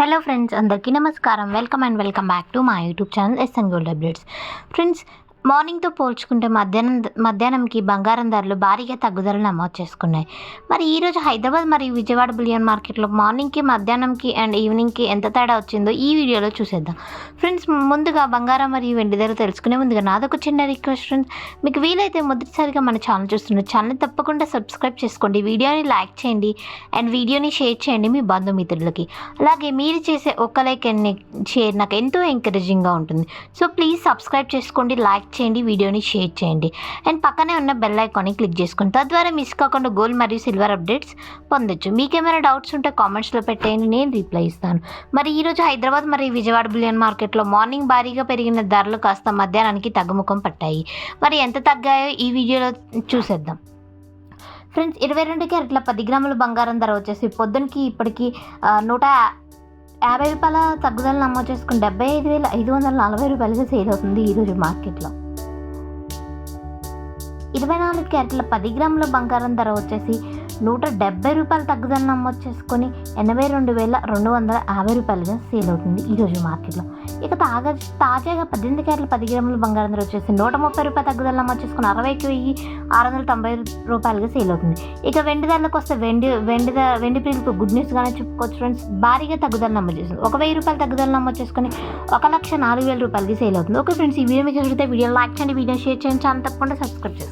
Hello friends అందరికీ నమస్కారం. Welcome and welcome back to మా YouTube channel SN gold updates friends మార్నింగ్తో పోల్చుకుంటే మధ్యాహ్నం మధ్యాహ్నంకి బంగారం ధరలు భారీగా తగ్గుదల నమోదు చేసుకున్నాయి. మరి ఈరోజు హైదరాబాద్ మరియు విజయవాడ బులియన్ మార్కెట్లో మార్నింగ్కి మధ్యాహ్నంకి అండ్ ఈవినింగ్కి ఎంత తేడా వచ్చిందో ఈ వీడియోలో చూసేద్దాం. ఫ్రెండ్స్ ముందుగా బంగారం మరియు వెండి ధర తెలుసుకునే ముందుగా నాదొక చిన్న రిక్వెస్ట్ ఫ్రెండ్స్. మీకు వీలైతే మొదటిసారిగా మన ఛానల్ చూస్తున్న ఛానల్ తప్పకుండా సబ్స్క్రైబ్ చేసుకోండి వీడియోని లైక్ చేయండి అండ్ వీడియోని షేర్ చేయండి మీ బంధుమిత్రులకి. అలాగే మీరు చేసే ఒక్క లైక్ అండ్ షేర్ నాకు ఎంతో ఎంకరేజింగ్గా ఉంటుంది. సో ప్లీజ్ సబ్స్క్రైబ్ చేసుకోండి లైక్ చేయండి వీడియోని షేర్ చేయండి. అండ్ పక్కనే ఉన్న బెల్ ఐకాన్ని క్లిక్ చేసుకోండి తద్వారా మిస్ కాకుండా గోల్డ్ మరియు సిల్వర్ అప్డేట్స్ పొందొచ్చు. మీకేమైనా డౌట్స్ ఉంటే కామెంట్స్లో పెట్టేయండి నేను రిప్లై ఇస్తాను. మరి ఈరోజు హైదరాబాద్ మరియు విజయవాడ బులియన్ మార్కెట్లో మార్నింగ్ భారీగా పెరిగిన ధరలు కాస్త మధ్యాహ్నానికి తగ్గుముఖం పట్టాయి. మరి ఎంత తగ్గాయో ఈ వీడియోలో చూసేద్దాం. ఫ్రెండ్స్ ఇరవై రెండు క్యారెట్ల పది గ్రాముల బంగారం ధర వచ్చేసి పొద్దునకి ఇప్పటికి నూట యాభై రూపాయల తగ్గుదల నమోదు చేసుకుని డెబ్బై ఐదు వేల ఐదు వందల నలభై రూపాయలకి సేల్ అవుతుంది ఈరోజు మార్కెట్లో ఇరవై నాలుగు క్యారెట్ల పది గ్రాముల బంగారం ధర వచ్చేసి నూట డెబ్బై రూపాయల తగ్గుదల నమ్మొచ్చేసుకొని చేసుకొని ఎనభై రెండు వేల రెండు వందల యాభై రూపాయలుగా సేల్ అవుతుంది ఈరోజు మార్కెట్లో. ఇక తాగా తాజాగా పద్దెనిమిది క్యారెట్ల పది గ్రాముల బంగారం ధర వచ్చేసి నూట ముప్పై రూపాయల తగ్గుదల నమోదు చేసుకుని అరవైకి వెయ్యి ఆరు వందల తొంభై రూపాయలుగా సేల్ అవుతుంది. ఇక వెండి ధరలకు వస్తే వెండి వెండి వెండి ప్రిల్కు గుడ్ న్యూస్గానే చెప్పుకోవచ్చు ఫ్రెండ్స్. భారీగా తగ్గుదల నమోదు చేస్తుంది ఒక వెయ్యి రూపాయల తగ్గుదల నమోదు చేసుకొని ఒక లక్ష నాలుగు వేల రూపాయలకి సేల్ అవుతుంది. ఓకే ఫ్రెండ్స్ ఈ వీడియో మీకు చూస్తే వీడియో లైక్ చేయండి వీడియో షేర్ చేయండి ఛానల్ తప్పకుండా సబ్స్క్రైబ్ చేయండి